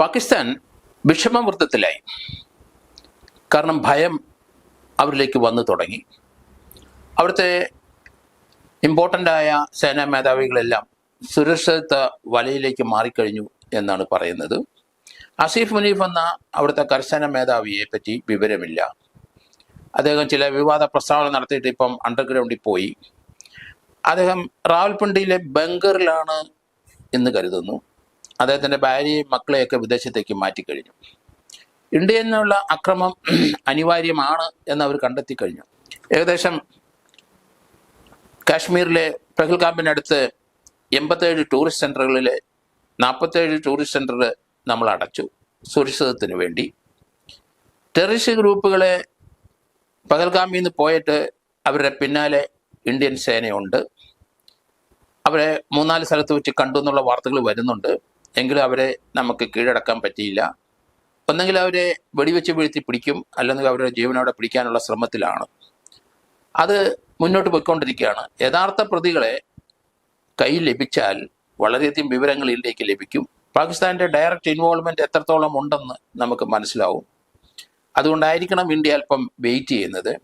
പാകിസ്ഥാൻ വിഷമവൃത്തത്തിലായി കാരണം ഭയം അവരിലേക്ക് വന്നു തുടങ്ങി. അവിടുത്തെ ഇമ്പോർട്ടന്റായ സേനാ മേധാവികളെല്ലാം സുരക്ഷിത വലയിലേക്ക് മാറിക്കഴിഞ്ഞു എന്നാണ് പറയുന്നത്. അസീഫ് മുനീഫ് എന്ന അവിടുത്തെ കർശന മേധാവിയെ പറ്റി വിവരമില്ല. അദ്ദേഹം ചില വിവാദ പ്രസ്താവന നടത്തിയിട്ട് ഇപ്പം അണ്ടർഗ്രൗണ്ടിൽ പോയി. അദ്ദേഹം റാവൽപിണ്ടിയിലെ ബംഗറിലാണ് എന്ന് കരുതുന്നു. അദ്ദേഹത്തിന്റെ ഭാര്യയും മക്കളെയൊക്കെ വിദേശത്തേക്ക് മാറ്റിക്കഴിഞ്ഞു. ഇന്ത്യയിൽ നിന്നുള്ള അക്രമം അനിവാര്യമാണ് എന്ന് അവർ കണ്ടെത്തി കഴിഞ്ഞു ഏകദേശം കാശ്മീരിലെ പെഹൽഗാമിനടുത്ത് എൺപത്തേഴ് ടൂറിസ്റ്റ് സെന്ററുകളിൽ നാൽപ്പത്തേഴ് ടൂറിസ്റ്റ് സെന്റർ നമ്മൾ അടച്ചു സുരക്ഷിതത്തിന് വേണ്ടി. ടെററിസ്റ്റ് ഗ്രൂപ്പുകളെ പകൽഗാമിൽ നിന്ന് പോയിട്ട് അവരുടെ പിന്നാലെ ഇന്ത്യൻ സേനയുണ്ട്. അവരെ മൂന്നാൽ സ്ഥലത്ത് വെച്ച് കണ്ടു എന്നുള്ള വാർത്തകൾ വരുന്നുണ്ട്. എങ്കിലും അവരെ നമുക്ക് കീഴടക്കാൻ പറ്റിയില്ല. ഒന്നെങ്കിൽ അവരെ വെടിവെച്ച് വീഴ്ത്തി പിടിക്കും അല്ലെങ്കിൽ അവരുടെ ജീവനോടെ പിടിക്കാനുള്ള ശ്രമത്തിലാണ്. അത് മുന്നോട്ട് പോയിക്കൊണ്ടിരിക്കുകയാണ്. യഥാർത്ഥ പ്രതികളെ കയ്യിൽ ലഭിച്ചാൽ വളരെയധികം വിവരങ്ങൾ ഇതിലേക്ക് ലഭിക്കും. പാകിസ്ഥാന്റെ ഡയറക്റ്റ് ഇൻവോൾവ്മെന്റ് എത്രത്തോളം ഉണ്ടെന്ന് നമുക്ക് മനസ്സിലാവും. അതുകൊണ്ടായിരിക്കണം ഇന്ത്യ അല്പം വെയിറ്റ് ചെയ്യുന്നത്.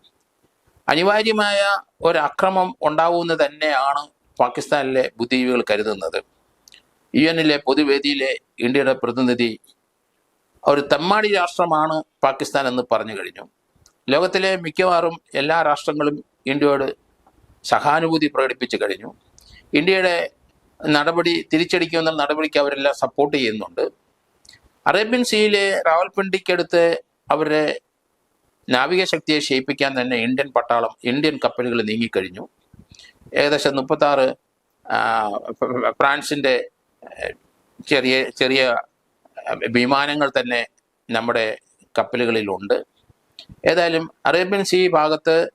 അനിവാര്യമായ ഒരു അക്രമം ഉണ്ടാവുമെന്ന് തന്നെയാണ് പാകിസ്ഥാനിലെ ബുദ്ധിജീവികൾ കരുതുന്നത്. യു എന്നിലെ പൊതുവേദിയിലെ ഇന്ത്യയുടെ പ്രതിനിധി ഒരു തെമ്മാടി രാഷ്ട്രമാണ് പാകിസ്ഥാൻ എന്ന് പറഞ്ഞു കഴിഞ്ഞു. ലോകത്തിലെ മിക്കവാറും എല്ലാ രാഷ്ട്രങ്ങളും ഇന്ത്യയോട് സഹാനുഭൂതി പ്രകടിപ്പിച്ചു കഴിഞ്ഞു. ഇന്ത്യയുടെ നടപടി തിരിച്ചടിക്കുന്ന നടപടിക്ക് അവരെല്ലാം സപ്പോർട്ട് ചെയ്യുന്നുണ്ട്. അറേബ്യൻ സീയിലെ റാവൽപിണ്ടിക്കടുത്ത് അവരുടെ നാവിക ശക്തിയെ ക്ഷയിപ്പിക്കാൻ തന്നെ ഇന്ത്യൻ പട്ടാളം ഇന്ത്യൻ കപ്പലുകൾ നീങ്ങിക്കഴിഞ്ഞു. ഏകദേശം മുപ്പത്താറ് ഫ്രാൻസിന്റെ ചെറിയ ചെറിയ വിമാനങ്ങൾ തന്നെ നമ്മുടെ കപ്പലുകളിലുണ്ട്. ഏതായാലും അറേബ്യൻ സീ ഭാഗത്ത്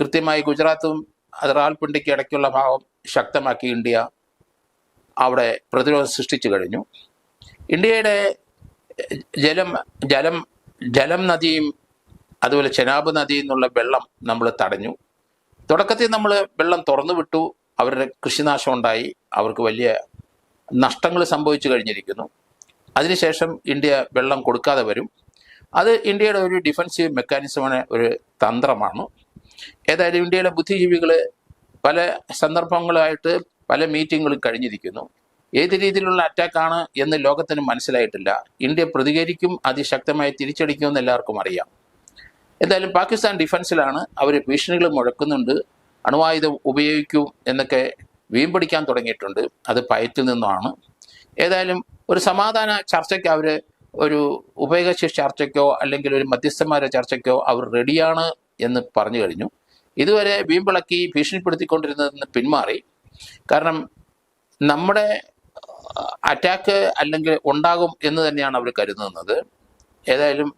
കൃത്യമായി ഗുജറാത്തും റാൽപിണ്ടിക്ക് ഇടയ്ക്കുള്ള ഭാഗം ശക്തമാക്കി ഇന്ത്യ അവിടെ പ്രതിരോധം സൃഷ്ടിച്ചു കഴിഞ്ഞു. ഇന്ത്യയുടെ ജലം ജലം ജലം നദിയും അതുപോലെ ചെനാബ് നദിയിൽ നിന്നുള്ള വെള്ളം നമ്മൾ തടഞ്ഞു. തുടക്കത്തിൽ നമ്മൾ വെള്ളം തുറന്നു വിട്ടു. അവരുടെ കൃഷിനാശം ഉണ്ടായി. അവർക്ക് വലിയ നഷ്ടങ്ങൾ സംഭവിച്ചു കഴിഞ്ഞിരിക്കുന്നു. അതിനുശേഷം ഇന്ത്യ വെള്ളം കൊടുക്കാതെ വരും. അത് ഇന്ത്യയുടെ ഒരു ഡിഫൻസീവ് മെക്കാനിസമാണ് ഒരു തന്ത്രമാണ്. ഏതായാലും ഇന്ത്യയിലെ ബുദ്ധിജീവികൾ പല സന്ദർഭങ്ങളായിട്ട് പല മീറ്റിങ്ങുകളും കഴിഞ്ഞിരിക്കുന്നു. ഏത് രീതിയിലുള്ള അറ്റാക്കാണ് എന്ന് ലോകത്തിന് മനസ്സിലായിട്ടില്ല. ഇന്ത്യ പ്രതികരിക്കും അതിശക്തമായി തിരിച്ചടിക്കുമെന്ന് എല്ലാവർക്കും അറിയാം. എന്തായാലും പാകിസ്ഥാൻ ഡിഫൻസിലാണ് അവർ ഭീഷണികൾ മുഴക്കുന്നുണ്ട്. അണുവായുധം ഉപയോഗിക്കും എന്നൊക്കെ വീമ്പടിക്കാൻ തുടങ്ങിയിട്ടുണ്ട്. അത് പയറ്റിൽ നിന്നുമാണ് ഏതായാലും ഒരു സമാധാന ചർച്ചയ്ക്ക് അവർ ഒരു ഉഭയകക്ഷി ചർച്ചയ്ക്കോ അല്ലെങ്കിൽ ഒരു മധ്യസ്ഥന്മാരുടെ ചർച്ചയ്ക്കോ അവർ റെഡിയാണ് എന്ന് പറഞ്ഞു കഴിഞ്ഞു. ഇതുവരെ വീമ്പിളക്കി ഭീഷണിപ്പെടുത്തിക്കൊണ്ടിരുന്നതെന്ന് പിന്മാറി. കാരണം നമ്മുടെ അറ്റാക്ക് അല്ലെങ്കിൽ ഉണ്ടാകും എന്ന് തന്നെയാണ് അവർ കരുതുന്നത്. ഏതായാലും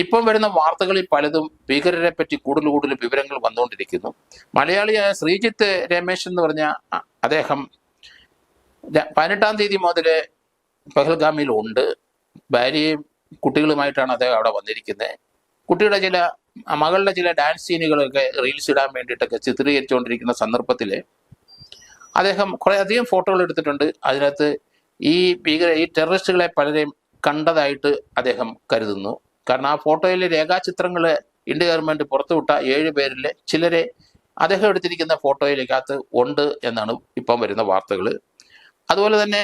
ഇപ്പം വരുന്ന വാർത്തകളിൽ പലതും ഭീകരരെ പറ്റി കൂടുതൽ കൂടുതൽ വിവരങ്ങൾ വന്നുകൊണ്ടിരിക്കുന്നു. മലയാളിയായ ശ്രീജിത്ത് രമേശ് എന്ന് പറഞ്ഞ അദ്ദേഹം പതിനെട്ടാം തീയതി മുതൽ പെഹൽഗാമിൽ ഉണ്ട്. ഭാര്യയും കുട്ടികളുമായിട്ടാണ് അദ്ദേഹം അവിടെ വന്നിരിക്കുന്നത് കുട്ടിയുടെ ചില മകളുടെ ചില ഡാൻസ് സീനുകളൊക്കെ റീൽസ് ഇടാൻ വേണ്ടിയിട്ടൊക്കെ ചിത്രീകരിച്ചുകൊണ്ടിരിക്കുന്ന സന്ദർഭത്തിൽ അദ്ദേഹം കുറേ അധികം ഫോട്ടോകൾ എടുത്തിട്ടുണ്ട്. അതിനകത്ത് ഈ ഭീകര ഈ ടെററിസ്റ്റുകളെ പലരെയും കണ്ടതായിട്ട് അദ്ദേഹം കരുതുന്നു. കാരണം ആ ഫോട്ടോയിലെ രേഖാചിത്രങ്ങൾ ഇന്ത്യ ഗവൺമെന്റ് പുറത്തുവിട്ട ഏഴ് പേരിൽ ചിലരെ അദ്ദേഹം എടുത്തിരിക്കുന്ന ഫോട്ടോയിലേക്കകത്ത് ഉണ്ട് എന്നാണ് ഇപ്പം വരുന്ന വാർത്തകൾ അതുപോലെ തന്നെ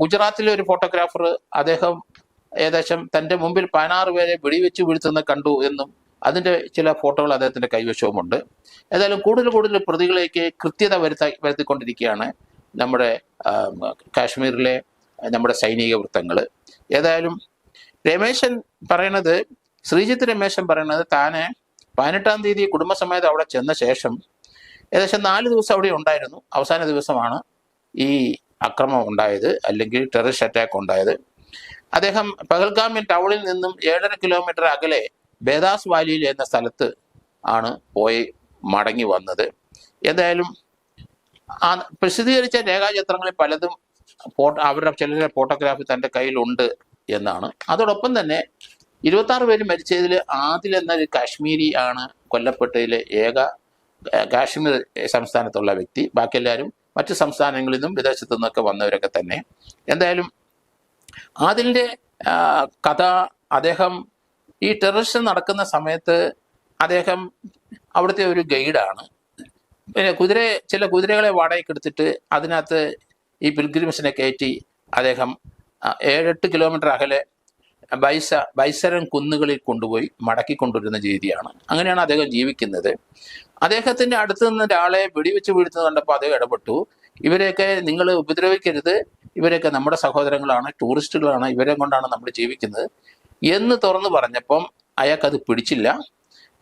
ഗുജറാത്തിലെ ഒരു ഫോട്ടോഗ്രാഫർ അദ്ദേഹം ഏകദേശം തന്റെ മുമ്പിൽ പതിനാറ് പേരെ വെടിവെച്ച് വീഴ്ത്തുന്ന കണ്ടു എന്നും അതിന്റെ ചില ഫോട്ടോകൾ അദ്ദേഹത്തിന്റെ കൈവശവുമുണ്ട്. ഏതായാലും കൂടുതൽ കൂടുതൽ പ്രതികളേക്ക് കൃത്യത വരുത്താ വരുത്തിക്കൊണ്ടിരിക്കുകയാണ് നമ്മുടെ കാശ്മീരിലെ നമ്മുടെ സൈനിക വൃത്തങ്ങൾ ഏതായാലും രമേശൻ പറയണത് ശ്രീജിത്ത് രമേശൻ പറയണത് താന് പതിനെട്ടാം തീയതി കുടുംബസമേതം അവിടെ ചെന്ന ശേഷം ഏകദേശം നാല് ദിവസം അവിടെ ഉണ്ടായിരുന്നു. അവസാന ദിവസമാണ് ഈ അക്രമം ഉണ്ടായത് അല്ലെങ്കിൽ ടെററിസ്റ്റ് അറ്റാക്ക് ഉണ്ടായത്. അദ്ദേഹം പഹൽഗാമിൽ ടൗണിൽ നിന്നും ഏഴര കിലോമീറ്റർ അകലെ ബേദാസ് വാലിയിൽ എന്ന സ്ഥലത്ത് ആണ് പോയി മടങ്ങി വന്നത്. എന്തായാലും ആ പ്രസിദ്ധീകരിച്ച രേഖാചിത്രങ്ങളിൽ പലതും ഫോട്ടോ അവരുടെ ചിലരുടെ ഫോട്ടോഗ്രാഫി തന്റെ കയ്യിലുണ്ട്. എന്നാണ്. അതോടൊപ്പം തന്നെ ഇരുപത്തി ആറ് പേര് മരിച്ചതിൽ ആദിൽ എന്നൊരു കാശ്മീരി ആണ് കൊല്ലപ്പെട്ടതിലെ ഏക കാശ്മീർ സംസ്ഥാനത്തുള്ള വ്യക്തി. ബാക്കി എല്ലാവരും മറ്റ് സംസ്ഥാനങ്ങളിൽ നിന്നും വിദേശത്തു നിന്നൊക്കെ വന്നവരൊക്കെ തന്നെ. എന്തായാലും ആദിലിന്റെ കഥ അദ്ദേഹം ഈ ടെററിസ്റ്റ് നടക്കുന്ന സമയത്ത് അദ്ദേഹം അവിടുത്തെ ഒരു ഗൈഡാണ്. പിന്നെ കുതിര ചില കുതിരകളെ വാടകയ്ക്ക് എടുത്തിട്ട് അതിനകത്ത് ഈ പിൽഗ്രിംസിനെ കയറ്റി അദ്ദേഹം ഏഴെട്ട് കിലോമീറ്റർ അകലെ ബൈസ ബൈസരൻ കുന്നുകളിൽ കൊണ്ടുപോയി മടക്കി കൊണ്ടുവരുന്ന രീതിയാണ്. അങ്ങനെയാണ് അദ്ദേഹം ജീവിക്കുന്നത്. അദ്ദേഹത്തിന്റെ അടുത്ത് നിന്ന് ഒരാളെ വെടിവെച്ച് വീഴ്ത്തുന്നത് കണ്ടപ്പോൾ അദ്ദേഹം ഇടപെട്ടു. ഇവരെയൊക്കെ നിങ്ങൾ ഉപദ്രവിക്കരുത്. ഇവരൊക്കെ നമ്മുടെ സഹോദരങ്ങളാണ് ടൂറിസ്റ്റുകളാണ്. ഇവരെ കൊണ്ടാണ് നമ്മൾ ജീവിക്കുന്നത്. എന്ന് തുറന്നു പറഞ്ഞപ്പം അയാൾക്കത് പിടിച്ചില്ല.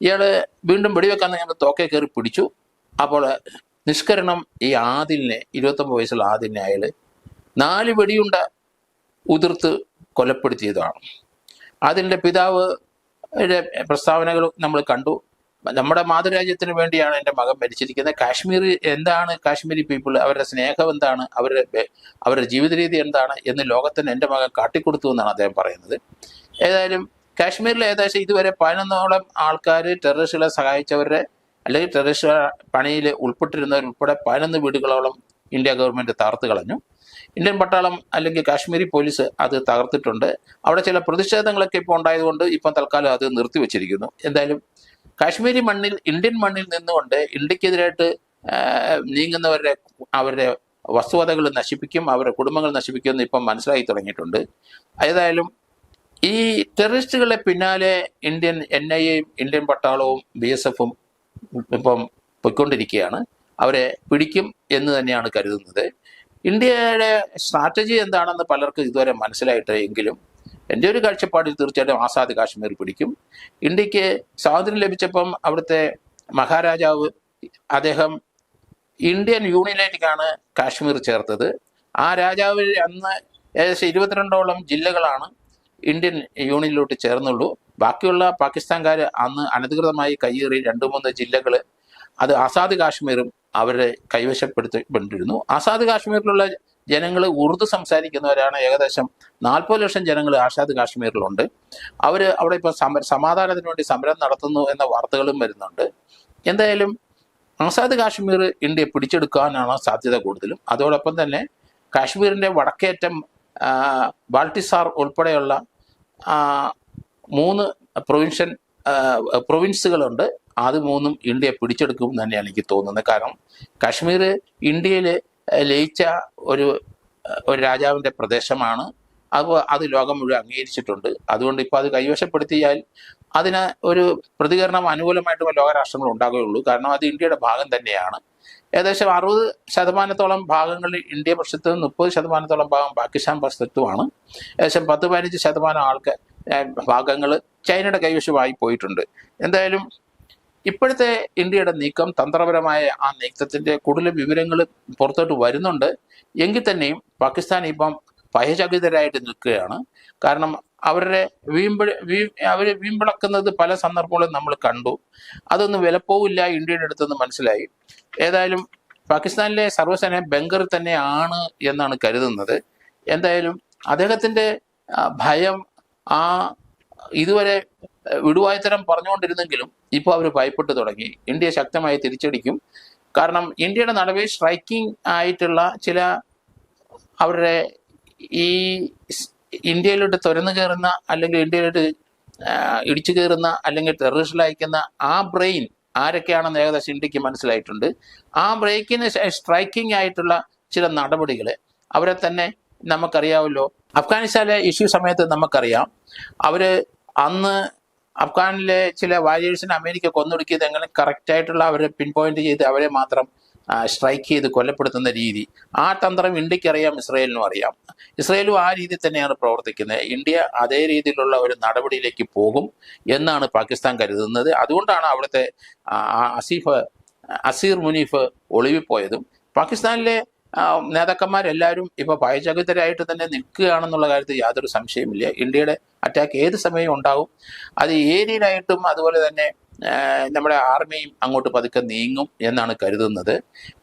ഇയാൾ വീണ്ടും വെടിവെക്കാൻ ഞങ്ങൾ തോക്കെ കയറി പിടിച്ചു. അപ്പോൾ നിഷ്കരണം ഈ ആദിലിനെ ഇരുപത്തൊമ്പത് വയസ്സുള്ള ആദിലിനെ അയാൾ നാല് വെടിയുണ്ട ഉതിർത്ത് കൊലപ്പെടുത്തിയതാണ്. അതിന്റെ പിതാവ് പ്രസ്താവനകൾ നമ്മൾ കണ്ടു. നമ്മുടെ മാതൃരാജ്യത്തിന് വേണ്ടിയാണ് എന്റെ മകൻ മരിച്ചിരിക്കുന്നത്. കാശ്മീർ എന്താണ് കാശ്മീരി പീപ്പിൾ അവരുടെ സ്നേഹം എന്താണ് അവരുടെ അവരുടെ ജീവിത രീതി എന്താണ് എന്ന് ലോകത്തിന് എന്റെ മകൻ കാട്ടിക്കൊടുത്തു എന്നാണ് അദ്ദേഹം പറയുന്നത്. ഏതായാലും കാശ്മീരിൽ ഏകദേശം ഇതുവരെ പതിനൊന്നോളം ആൾക്കാർ ടെററിസ്റ്റുകളെ സഹായിച്ചവരുടെ അല്ലെങ്കിൽ ടെററിസ്റ്റ് പണിയിൽ ഉൾപ്പെട്ടിരുന്നവരുൾപ്പെടെ പതിനൊന്ന് വീടുകളോളം ഇന്ത്യ ഗവൺമെന്റ് തകർത്ത് കളഞ്ഞു. ഇന്ത്യൻ പട്ടാളം അല്ലെങ്കിൽ കാശ്മീരി പോലീസ് അത് തകർത്തിട്ടുണ്ട്. അവിടെ ചില പ്രതിഷേധങ്ങളൊക്കെ ഇപ്പോൾ ഉണ്ടായതുകൊണ്ട് ഇപ്പം തൽക്കാലം അത് നിർത്തിവെച്ചിരിക്കുന്നു എന്തായാലും കാശ്മീരി മണ്ണിൽ ഇന്ത്യൻ മണ്ണിൽ നിന്നുകൊണ്ട് ഇന്ത്യക്കെതിരായിട്ട് നീങ്ങുന്നവരുടെ അവരുടെ വസ്തുവകകൾ നശിപ്പിക്കും അവരുടെ കുടുംബങ്ങൾ നശിപ്പിക്കും എന്ന് ഇപ്പം മനസ്സിലായി തുടങ്ങിയിട്ടുണ്ട്. ഏതായാലും ഈ ടെററിസ്റ്റുകളെ പിന്നാലെ ഇന്ത്യൻ എൻ ഐ എയും ഇന്ത്യൻ പട്ടാളവും ബി എസ് എഫും ഇപ്പം പൊയ്ക്കൊണ്ടിരിക്കുകയാണ്. അവരെ പിടിക്കും എന്ന് തന്നെയാണ് കരുതുന്നത്. ഇന്ത്യയുടെ സ്ട്രാറ്റജി എന്താണെന്ന് പലർക്കും ഇതുവരെ മനസ്സിലായിട്ട് എങ്കിലും എന്റെ ഒരു കാഴ്ചപ്പാടിൽ തീർച്ചയായിട്ടും ആസാദ് കാശ്മീർ പിടിക്കും. ഇന്ത്യയ്ക്ക് സ്വാതന്ത്ര്യം ലഭിച്ചപ്പം അവിടുത്തെ മഹാരാജാവ് അദ്ദേഹം ഇന്ത്യൻ യൂണിയനിലേക്കാണ് കാശ്മീർ ചേർത്തത്. ആ രാജാവ് അന്ന് ഏകദേശം ഇരുപത്തിരണ്ടോളം ജില്ലകളാണ് ഇന്ത്യൻ യൂണിയനിലോട്ട് ചേർന്നുള്ളൂ. ബാക്കിയുള്ള പാകിസ്ഥാൻകാർ അന്ന് അനധികൃതമായി കയ്യേറി രണ്ട് മൂന്ന് ജില്ലകൾ അത് ആസാദ് കാശ്മീറും അവരെ കൈവശപ്പെടുത്തിക്കൊണ്ടിരുന്നു ആസാദ് കാശ്മീരിലുള്ള ജനങ്ങൾ ഉറുദു സംസാരിക്കുന്നവരാണ്. ഏകദേശം നാൽപ്പത് ലക്ഷം ജനങ്ങൾ ആസാദ് കാശ്മീരിലുണ്ട്. അവർ അവിടെ ഇപ്പോൾ സമ സമാധാനത്തിന് വേണ്ടി സമരം നടത്തുന്നു എന്ന വാർത്തകളും വരുന്നുണ്ട്. എന്തായാലും ആസാദ് കാശ്മീർ ഇന്ത്യ പിടിച്ചെടുക്കാനാണ് സാധ്യത കൂടുതലും. അതോടൊപ്പം തന്നെ കാശ്മീരിന്റെ വടക്കേറ്റം ബാൾട്ടിസാർ ഉൾപ്പെടെയുള്ള മൂന്ന് പ്രൊവിൻഷ്യൻ പ്രൊവിൻസുകളുണ്ട് അത് മൂന്നും ഇന്ത്യ പിടിച്ചെടുക്കും തന്നെയാണ് എനിക്ക് തോന്നുന്നത്. കാരണം കാശ്മീർ ഇന്ത്യയിൽ ലയിച്ച ഒരു ഒരു രാജാവിന്റെ പ്രദേശമാണ്. അത് അത് ലോകം മുഴുവൻ അംഗീകരിച്ചിട്ടുണ്ട്. അതുകൊണ്ട് ഇപ്പോൾ അത് കൈവശപ്പെടുത്തിയാൽ അതിന് ഒരു പ്രതികരണം അനുകൂലമായിട്ട് ലോകരാഷ്ട്രങ്ങൾ ഉണ്ടാകുകയുള്ളൂ. കാരണം അത് ഇന്ത്യയുടെ ഭാഗം തന്നെയാണ്. ഏകദേശം അറുപത് ശതമാനത്തോളം ഭാഗങ്ങളിൽ ഇന്ത്യ പക്ഷത്തും മുപ്പത് ശതമാനത്തോളം ഭാഗം പാകിസ്ഥാൻ പക്ഷത്തുമാണ്. ഏകദേശം പത്ത് പതിനഞ്ച് ശതമാനം ആൾക്ക് ഭാഗങ്ങൾ ചൈനയുടെ കൈവശമായി പോയിട്ടുണ്ട്. എന്തായാലും ഇപ്പോഴത്തെ ഇന്ത്യയുടെ നീക്കം തന്ത്രപരമായ ആ നീക്കത്തിന്റെ കൂടുതൽ വിവരങ്ങൾ പുറത്തോട്ട് വരുന്നുണ്ട്. എങ്കിൽ തന്നെയും പാകിസ്ഥാൻ ഇപ്പം ഭയചകിതരായിട്ട് നിൽക്കുകയാണ്. കാരണം അവരുടെ വീമ്പിള വീ അവർ വീമ്പിളക്കുന്നത് പല സന്ദർഭങ്ങളും നമ്മൾ കണ്ടു. അതൊന്നും വിലപ്പോവില്ല ഇന്ത്യയുടെ അടുത്തെന്ന് മനസ്സിലായി. ഏതായാലും പാകിസ്ഥാനിലെ സർവസേന ബംഗർ തന്നെയാണ് എന്നാണ് കരുതുന്നത്. എന്തായാലും അദ്ദേഹത്തിന്റെ ഭയം ആ ഇതുവരെ വിടുവായുത്തരം പറഞ്ഞുകൊണ്ടിരുന്നെങ്കിലും ഇപ്പോൾ അവർ ഭയപ്പെട്ടു തുടങ്ങി. ഇന്ത്യ ശക്തമായി തിരിച്ചടിക്കും. കാരണം ഇന്ത്യയുടെ നടുവേ സ്ട്രൈക്കിംഗ് ആയിട്ടുള്ള ചില അവരുടെ ഈ ഇന്ത്യയിലോട്ട് തുരന്നു കയറുന്ന അല്ലെങ്കിൽ ഇന്ത്യയിലോട്ട് ഇടിച്ചു കയറുന്ന അല്ലെങ്കിൽ ടെററിസ്റ്റിൽ അയക്കുന്ന ആ ബ്രെയിൻ ആരൊക്കെയാണെന്ന് ഏകദേശം ഇന്ത്യയ്ക്ക് മനസ്സിലായിട്ടുണ്ട്. ആ ബ്രേക്കിന് സ്ട്രൈക്കിംഗ് ആയിട്ടുള്ള ചില നടപടികൾ അവരെ തന്നെ നമുക്കറിയാമല്ലോ. അഫ്ഗാനിസ്ഥാനിലെ ഇഷ്യൂ സമയത്ത് നമുക്കറിയാം. അവർ അന്ന് അഫ്ഗാനിലെ ചില വാരിയേഴ്സിനെ അമേരിക്ക കൊന്നൊടുക്കിയത് എങ്ങനെ കറക്റ്റായിട്ടുള്ള അവരെ പിൻ പോയിന്റ് ചെയ്ത് അവരെ മാത്രം സ്ട്രൈക്ക് ചെയ്ത് കൊല്ലപ്പെടുത്തുന്ന രീതി. ആ തന്ത്രം ഇന്ത്യയ്ക്ക് അറിയാം ഇസ്രയേലിനും അറിയാം. ഇസ്രയേലും ആ രീതിയിൽ തന്നെയാണ് പ്രവർത്തിക്കുന്നത്. ഇന്ത്യ അതേ രീതിയിലുള്ള ഒരു നടപടിയിലേക്ക് പോകും എന്നാണ് പാകിസ്ഥാൻ കരുതുന്നത്. അതുകൊണ്ടാണ് അവിടുത്തെ അസീഫ് അസീർ മുനീഫ് ഒളിവിപ്പോയതും. പാകിസ്ഥാനിലെ നേതാക്കന്മാരെല്ലാവരും ഇപ്പൊ ഭയചകിതരായിട്ട് തന്നെ നിൽക്കുകയാണെന്നുള്ള കാര്യത്തിൽ യാതൊരു സംശയമില്ല ഇന്ത്യയുടെ അറ്റാക്ക് ഏത് സമയവും ഉണ്ടാവും അത് ഏരിയയിലായിട്ടും അതുപോലെ തന്നെ നമ്മുടെ ആർമിയും അങ്ങോട്ട് പതുക്കെ നീങ്ങും എന്നാണ് കരുതുന്നത്.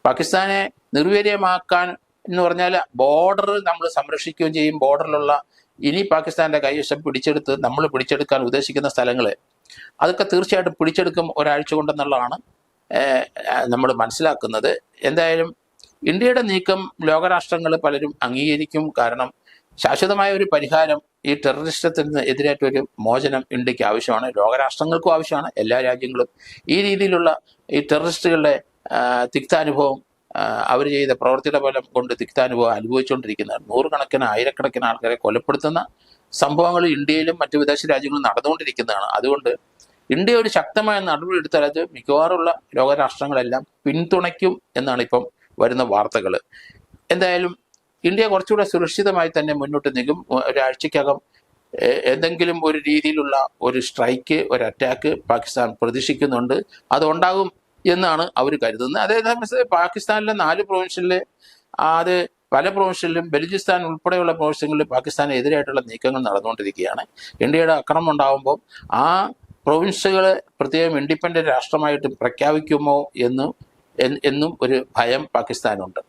പാകിസ്ഥാനെ നിർവീര്യമാക്കാൻ എന്ന് പറഞ്ഞാൽ ബോർഡർ നമ്മൾ സംരക്ഷിക്കുകയും ചെയ്യും. ബോർഡറിലുള്ള ഇനി പാകിസ്ഥാന്റെ കൈവശം പിടിച്ചെടുത്ത് നമ്മൾ പിടിച്ചെടുക്കാൻ ഉദ്ദേശിക്കുന്ന സ്ഥലങ്ങൾ അതൊക്കെ തീർച്ചയായിട്ടും പിടിച്ചെടുക്കും ഒരാഴ്ച കൊണ്ടെന്നുള്ളതാണ് നമ്മൾ മനസ്സിലാക്കുന്നത്. എന്തായാലും ഇന്ത്യയുടെ നീക്കം ലോകരാഷ്ട്രങ്ങൾ പലരും അംഗീകരിക്കും. കാരണം ശാശ്വതമായ ഒരു പരിഹാരം ഈ ടെററിസ്റ്റത്തിന് എതിരായിട്ടൊരു മോചനം ഇന്ത്യയ്ക്ക് ആവശ്യമാണ്. ലോകരാഷ്ട്രങ്ങൾക്കും ആവശ്യമാണ്. എല്ലാ രാജ്യങ്ങളും ഈ രീതിയിലുള്ള ഈ ടെററിസ്റ്റുകളുടെ തിക്താനുഭവം അവർ ചെയ്ത പ്രവൃത്തിയുടെ ഫലം കൊണ്ട് തിക്താനുഭവം അനുഭവിച്ചുകൊണ്ടിരിക്കുന്ന നൂറുകണക്കിന് ആയിരക്കണക്കിന് ആൾക്കാരെ കൊലപ്പെടുത്തുന്ന സംഭവങ്ങൾ ഇന്ത്യയിലും മറ്റു വിദേശ രാജ്യങ്ങളും നടന്നുകൊണ്ടിരിക്കുന്നതാണ്. അതുകൊണ്ട് ഇന്ത്യ ഒരു ശക്തമായ നടപടി എടുത്താൽ അത് മിക്കവാറുള്ള ലോകരാഷ്ട്രങ്ങളെല്ലാം പിന്തുണയ്ക്കും എന്നാണ് ഇപ്പം വരുന്ന വാർത്തകൾ എന്തായാലും ഇന്ത്യ കുറച്ചുകൂടെ സുരക്ഷിതമായി തന്നെ മുന്നോട്ട് നീങ്ങും. ഒരാഴ്ചക്കകം എന്തെങ്കിലും ഒരു രീതിയിലുള്ള ഒരു സ്ട്രൈക്ക് ഒരു അറ്റാക്ക് പാകിസ്ഥാൻ പ്രതീക്ഷിക്കുന്നുണ്ട്. അതുണ്ടാകും എന്നാണ് അവർ കരുതുന്നത്. അതേസമയത്ത് പാകിസ്ഥാനിലെ നാല് പ്രൊവിൻഷ്യലിലെ അത് പല പ്രൊവിൻഷ്യലിലും ബലൂചിസ്ഥാൻ ഉൾപ്പെടെയുള്ള പ്രൊവിൻഷ്യങ്ങളിൽ പാകിസ്ഥാന് എതിരായിട്ടുള്ള നീക്കങ്ങൾ നടന്നുകൊണ്ടിരിക്കുകയാണ്. ഇന്ത്യയുടെ ആക്രമം ഉണ്ടാകുമ്പോൾ ആ പ്രൊവിൻസുകളെ പ്രത്യേകം ഇൻഡിപെൻഡന്റ് രാഷ്ട്രമായിട്ട് പ്രഖ്യാപിക്കുമോ എന്ന് എന്നും ഒരു ഭയം പാകിസ്ഥാനുണ്ട്.